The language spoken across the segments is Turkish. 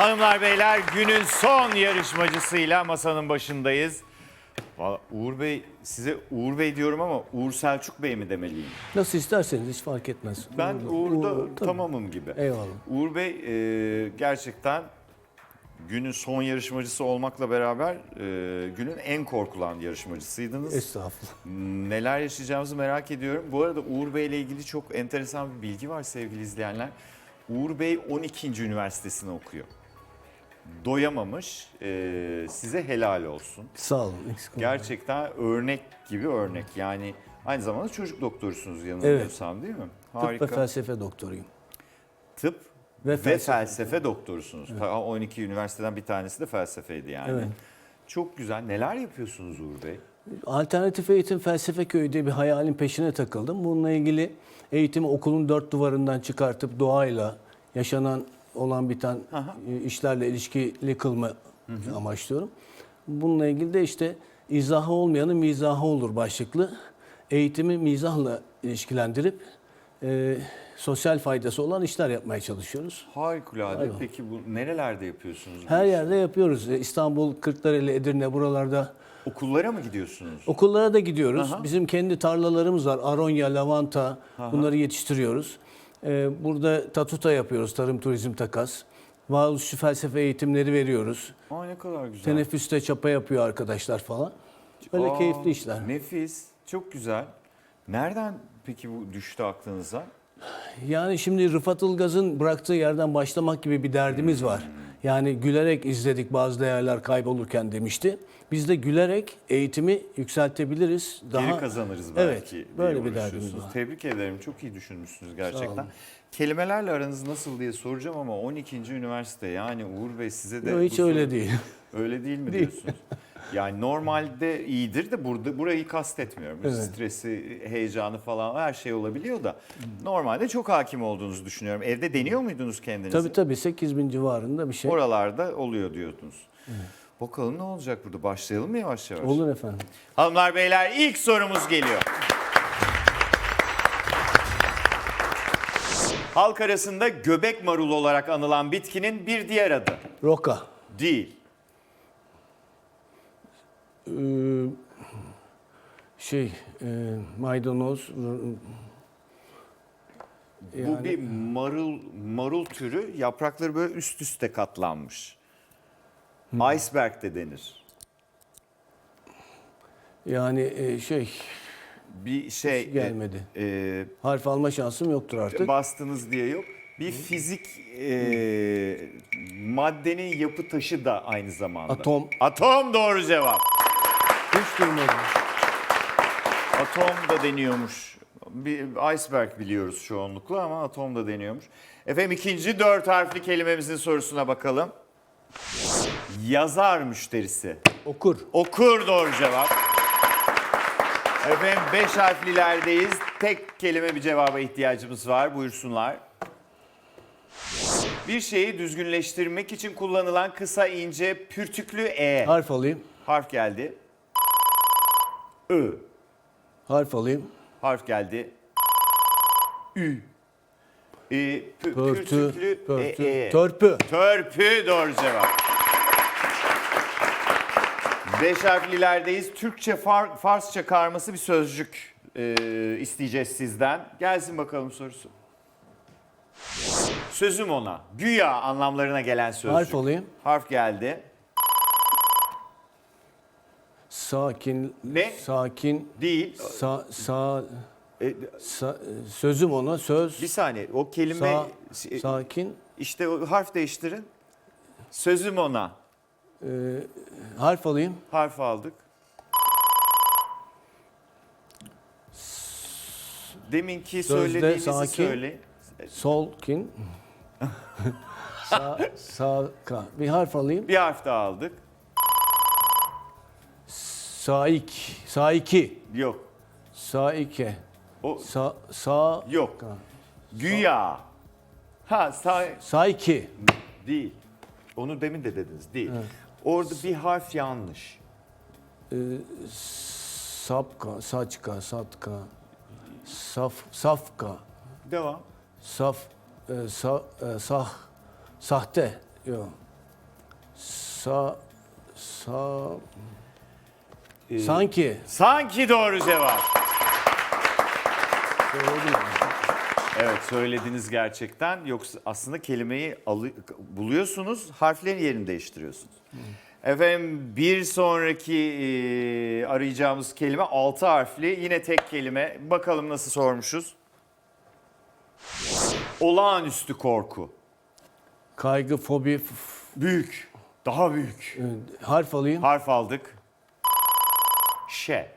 Hanımlar beyler günün son yarışmacısıyla masanın başındayız. Valla Uğur Bey size Uğur Bey diyorum ama Uğur Selçuk Bey mi demeliyim? Nasıl isterseniz hiç fark etmez. Ben Uğur'da- Uğur, tabii. tamamım gibi. Eyvallah. Uğur Bey e, gerçekten günün son yarışmacısı olmakla beraber e, günün en korkulan yarışmacısıydınız. Estağfurullah. Neler yaşayacağımızı merak ediyorum. Bu arada Uğur Bey ile ilgili çok enteresan bir bilgi var sevgili izleyenler. Uğur Bey 12. üniversitesini okuyor. Doyamamış. Ee, size helal olsun. Sağ olun. eksik olmayın. Gerçekten örnek gibi örnek. Yani aynı zamanda çocuk doktorusunuz yanılmıyorsam değil mi? Tıp ve felsefe doktoruyum. Tıp Ve felsefe. felsefe, doktorusunuz. Ta 12 üniversiteden bir tanesi de felsefeydi yani. Evet. Çok güzel. Neler yapıyorsunuz Uğur Bey? Alternatif eğitim felsefe köyü diye bir hayalin peşine takıldım. Bununla ilgili eğitimi okulun dört duvarından çıkartıp doğayla yaşanan olan biten Aha. e, işlerle ilişkili kılma amaçlıyorum. Bununla ilgili de işte izahı olmayanın mizahı olur başlıklı. Eğitimi mizahla ilişkilendirip e, sosyal faydası olan işler yapmaya çalışıyoruz. Harikulade. Aynen. Peki bu nerelerde yapıyorsunuz? Her yerde yapıyoruz. E, İstanbul, Kırklareli, Edirne buralarda Okullara mı gidiyorsunuz? Okullara da gidiyoruz. Aha. Bizim kendi tarlalarımız var. Aronya, lavanta bunları yetiştiriyoruz. Ee, burada tatuta yapıyoruz. Tarım, turizm, takas. Varoluşçu felsefe eğitimleri veriyoruz. Aa ne kadar güzel. Teneffüste çapa yapıyor arkadaşlar falan. Böyle Aa, keyifli işler. Nefis. Çok güzel. Nereden peki bu düştü aklınıza? Yani şimdi Rıfat Ilgaz'ın bıraktığı yerden başlamak gibi bir derdimiz var. Yani gülerek izledik bazı değerler kaybolurken demişti. Biz de gülerek eğitimi yükseltebiliriz. Geri kazanırız belki. Evet, böyle bir derdimiz var. Tebrik ederim. Çok iyi düşünmüşsünüz gerçekten. Kelimelerle aranız nasıl diye soracağım ama 12. üniversite yani Uğur Bey size de Yok, hiç öyle değil. Öyle değil mi Değil. diyorsunuz? Yani normalde iyidir de burada burayı kastetmiyorum. Evet. Stresi, heyecanı falan her şey olabiliyor da normalde çok hakim olduğunuzu düşünüyorum. Evde deniyor muydunuz kendinizi? Tabii tabii 8 bin civarında bir şey. Oralarda oluyor diyordunuz. Bakalım ne olacak burada? Başlayalım mı yavaş yavaş? Olur efendim. Hanımlar beyler ilk sorumuz geliyor. Halk arasında göbek marulu olarak anılan bitkinin bir diğer adı. Roka. Değil. Ee, şey, e, maydanoz. Bu Yani- bir marul marul türü. Yaprakları böyle üst üste katlanmış. Iceberg de denir. Yani e, şey, Bir şey Hiç gelmedi. e, e, harf alma şansım yoktur artık. bastınız diye yok. Bir fizik e, maddenin yapı taşı da aynı zamanda. Atom. Atom doğru cevap. Hiç duymadım. Atom da deniyormuş. Bir iceberg biliyoruz çoğunlukla ama atom da deniyormuş. Efendim ikinci dört harfli kelimemizin sorusuna bakalım. Yazar müşterisi. Okur. Okur doğru cevap. Efendim beş harflilerdeyiz. Tek kelime bir cevaba ihtiyacımız var. Buyursunlar. Bir şeyi düzgünleştirmek için kullanılan kısa ince pürtüklü E. Harf alayım. Harf geldi. Ö. Harf alayım. Harf geldi. Ü. E, pü- Pörtü. pürtüklü Pörtü. E, e. Törpü. Törpü doğru cevap. Beş harflilerdeyiz. Türkçe far, Farsça karması bir sözcük e, isteyeceğiz sizden. Gelsin bakalım sorusu. Sözüm ona. Güya anlamlarına gelen sözcük. Harf alayım. Harf geldi. Sakin. Ne? Sakin. Değil. Sa, sa, E, sa- sözüm ona söz. bir saniye. O kelime Sa, e, sakin. işte o harf değiştirin. Sözüm ona. Ee, harf alayım. Harf aldık. Deminki Sözde söylediğinizi sakin. söyle. Solkin. sa, sa, ka. Bir harf alayım. Bir harf daha aldık. Saik. Saiki. Yok. Saike. O Sa, sa, yok. Güya. Ha sa saiki. değil. Onu demin de dediniz. Değil. Orada bir harf yanlış. Ee, sapka, saçka, satka. Saf, safka. Devam. Saf, e, sa, e, sah, sahte. Yok. Sa sa sanki Sanki doğru cevap. Evet söylediniz gerçekten. Yoksa aslında kelimeyi alı- buluyorsunuz, harflerin yerini değiştiriyorsunuz. Efendim bir sonraki e, arayacağımız kelime altı harfli. Yine tek kelime. Bakalım nasıl sormuşuz. Olağanüstü korku. kaygı, fobi, f- Büyük. Daha büyük. harf alayım. Harf aldık. Ş.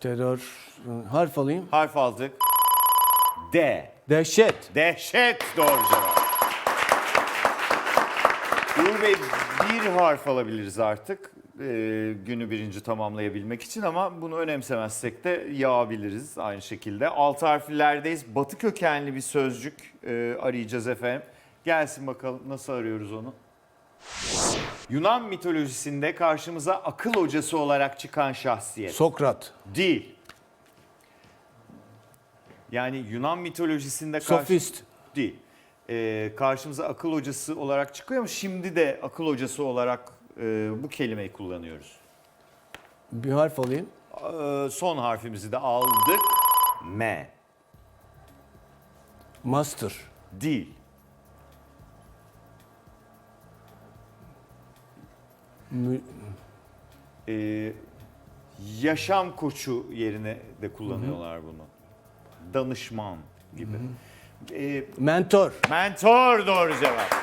Terör, harf alayım. Harf aldık. D. Dehşet. Dehşet doğru cevap. Uğur Bey bir harf alabiliriz artık e, günü birinci tamamlayabilmek için ama bunu önemsemezsek de yağabiliriz aynı şekilde. Altı harflilerdeyiz. Batı kökenli bir sözcük e, arayacağız efendim. Gelsin bakalım nasıl arıyoruz onu. Yunan mitolojisinde karşımıza akıl hocası olarak çıkan şahsiyet. Sokrat. Değil. Yani Yunan mitolojisinde karşı... Sofist. Değil. Ee, karşımıza akıl hocası olarak çıkıyor ama şimdi de akıl hocası olarak e, bu kelimeyi kullanıyoruz. Bir harf alayım. Ee, son harfimizi de aldık. M. Master. Değil. Mü- Ee, yaşam koçu yerine de kullanıyorlar bunu. Danışman gibi. Ee, mentor. Mentor doğru cevap.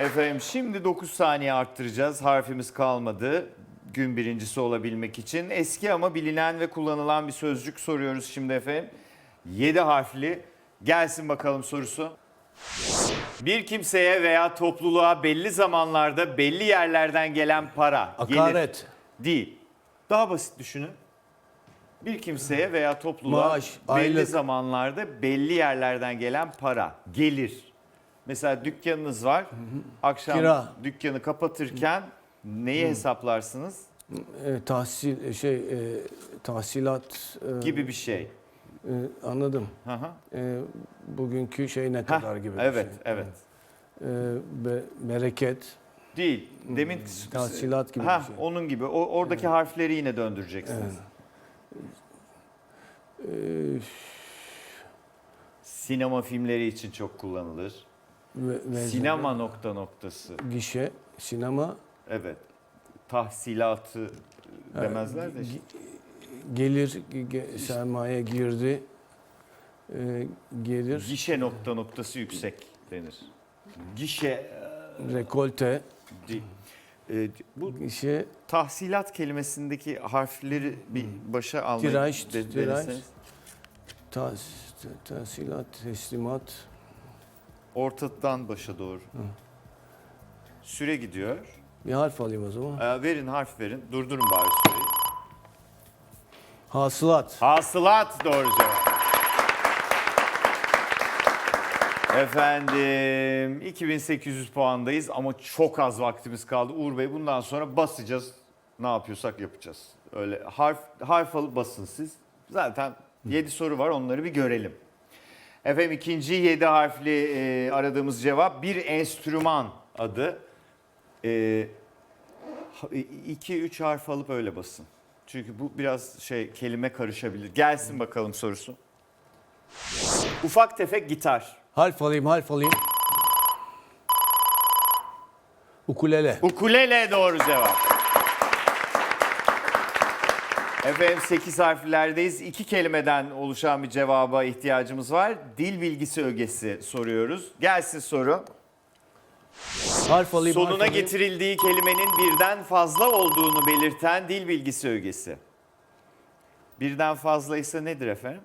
Efendim şimdi 9 saniye arttıracağız. Harfimiz kalmadı. Gün birincisi olabilmek için. Eski ama bilinen ve kullanılan bir sözcük soruyoruz şimdi efendim. 7 harfli. Gelsin bakalım sorusu. Bir kimseye veya topluluğa belli zamanlarda belli yerlerden gelen para. gelir. Akaret. Değil. Daha basit düşünün. Bir kimseye veya topluluğa Maaş, belli aylık. zamanlarda belli yerlerden gelen para, gelir. Mesela dükkanınız var. Akşam Kira. dükkanı kapatırken neyi hesaplarsınız? E, tahsil şey e, tahsilat e, Gibi bir şey. E, anladım. Hı hı. E, bugünkü şey ne kadar gibi bir Evet, şey. evet. E, be- bereket, Değil. Demin tahsilat gibi ha, bir şey. onun gibi. O oradaki harfleri yine döndüreceksiniz. E, Sinema filmleri için çok kullanılır. ve- ve- Sinema nokta noktası. gişe, sinema, Evet. Tahsilatı demezler de. işte. Gelir, ge- sermaye girdi, e, gelir, Gişe nokta noktası yüksek denir. Gişe e, rekolte, değil. E, bu gişe, tahsilat kelimesindeki harfleri bir başa almayı Tiraj, de- tiraj. deneseniz. tas, tahsilat, teslimat, Ortadan başa doğru. Süre gidiyor. bir harf alayım o zaman. E, verin harf verin. Durdurun bari süreyi. Hasılat. Hasılat doğru cevap. Efendim 2800 puandayız ama çok az vaktimiz kaldı. Uğur Bey bundan sonra basacağız. Ne yapıyorsak yapacağız. Öyle harf harf alıp basın siz. Zaten 7 soru var onları bir görelim. Efendim ikinci 7 harfli e, aradığımız cevap bir enstrüman adı. 2-3 harf alıp öyle basın. Çünkü bu biraz şey kelime karışabilir. Gelsin bakalım sorusu. Ufak tefek gitar. Harf alayım, harf alayım. Ukulele. Ukulele doğru cevap. Efendim 8 harflerdeyiz. İki kelimeden oluşan bir cevaba ihtiyacımız var. Dil bilgisi ögesi soruyoruz. Gelsin soru. Harf alayım, harf Sonuna alayım. getirildiği kelimenin birden fazla olduğunu belirten dil bilgisi ögesi. Birden fazlaysa nedir efendim?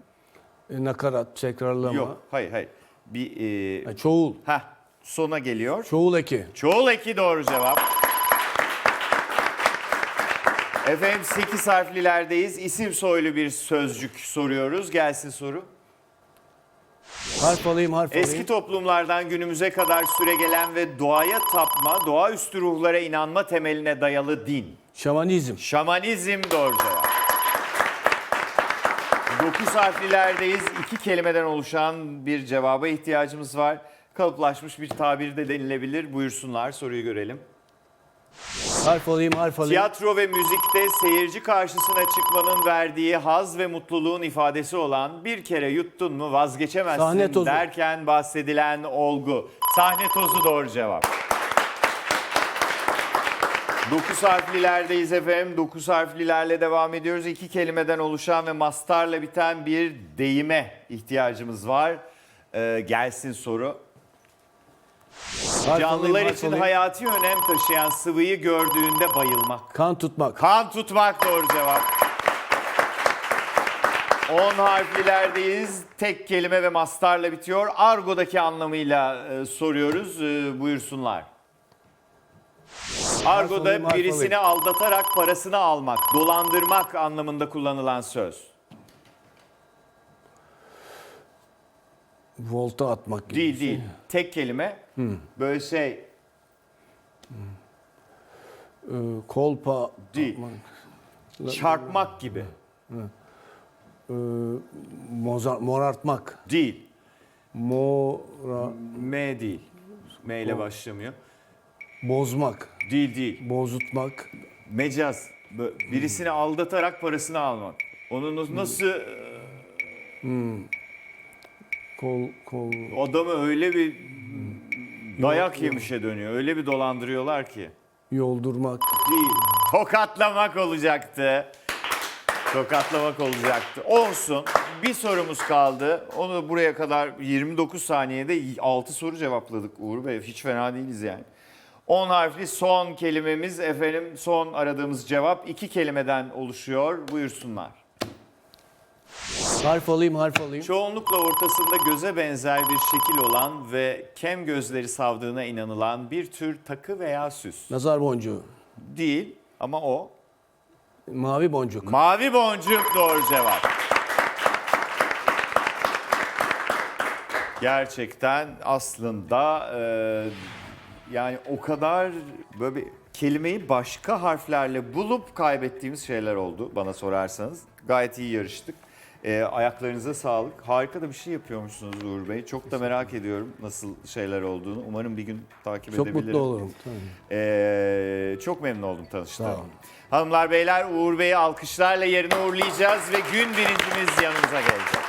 E, nakarat, tekrarlama. Yok, hayır hayır. Bir e, Ha, çoğul. heh, sona geliyor. Çoğul eki. Çoğul eki doğru cevap. Efendim 8 harflilerdeyiz. İsim soylu bir sözcük soruyoruz. Gelsin soru. Harf alayım, harf Eski alayım. toplumlardan günümüze kadar süregelen ve doğaya tapma, doğaüstü ruhlara inanma temeline dayalı din. Şamanizm. Şamanizm doğru cevap. Dokuz harflilerdeyiz. İki kelimeden oluşan bir cevaba ihtiyacımız var. Kalıplaşmış bir tabir de denilebilir. Buyursunlar soruyu görelim. Harf alayım, harf alayım. Tiyatro ve müzikte seyirci karşısına çıkmanın verdiği haz ve mutluluğun ifadesi olan bir kere yuttun mu vazgeçemezsin Sahne tozu. derken bahsedilen olgu. Sahne tozu doğru cevap. Dokuz harflilerdeyiz efendim. Dokuz harflilerle devam ediyoruz. İki kelimeden oluşan ve mastarla biten bir deyime ihtiyacımız var. Ee, gelsin soru. Canlılar harf için alayım. hayati önem taşıyan sıvıyı gördüğünde bayılmak. Kan tutmak. Kan tutmak doğru cevap. 10 harflilerdeyiz. Tek kelime ve mastarla bitiyor. Argo'daki anlamıyla e, soruyoruz. E, buyursunlar. Argo'da harf birisini aldatarak parasını almak, dolandırmak anlamında kullanılan söz. Volta atmak gibi. Değil şey. değil. Tek kelime. Böyle şey Ee, kolpa Değil. atmak. çarpmak gibi. Ee, mozar, morartmak. Değil. Mora, M değil. M ile başlamıyor. bozmak. Değil değil. Bozutmak. Mecaz. Birisini aldatarak parasını almak. Onu nas- nasıl Kol, kol. adamı öyle bir dayak yemişe dönüyor. Öyle bir dolandırıyorlar ki. Yoldurmak. Değil. Tokatlamak olacaktı. Tokatlamak olacaktı. Olsun. Bir sorumuz kaldı. Onu buraya kadar 29 saniyede 6 soru cevapladık Uğur Bey. Hiç fena değiliz yani. 10 harfli son kelimemiz efendim son aradığımız cevap iki kelimeden oluşuyor. Buyursunlar. Harf alayım, harf alayım. Çoğunlukla ortasında göze benzer bir şekil olan ve kem gözleri savdığına inanılan bir tür takı veya süs. Nazar boncuğu. Değil ama o. Mavi boncuk. Mavi boncuk doğru cevap. Gerçekten aslında e, yani o kadar böyle bir kelimeyi başka harflerle bulup kaybettiğimiz şeyler oldu bana sorarsanız. Gayet iyi yarıştık. E, ayaklarınıza sağlık. Harika da bir şey yapıyormuşsunuz Uğur Bey. Çok da merak ediyorum nasıl şeyler olduğunu. Umarım bir gün takip Çok edebilirim. mutlu olurum. Tabii. Ee, çok memnun oldum Sağ olun. Hanımlar beyler Uğur Bey'i alkışlarla yerine uğurlayacağız ve gün birincimiz yanımıza gelecek.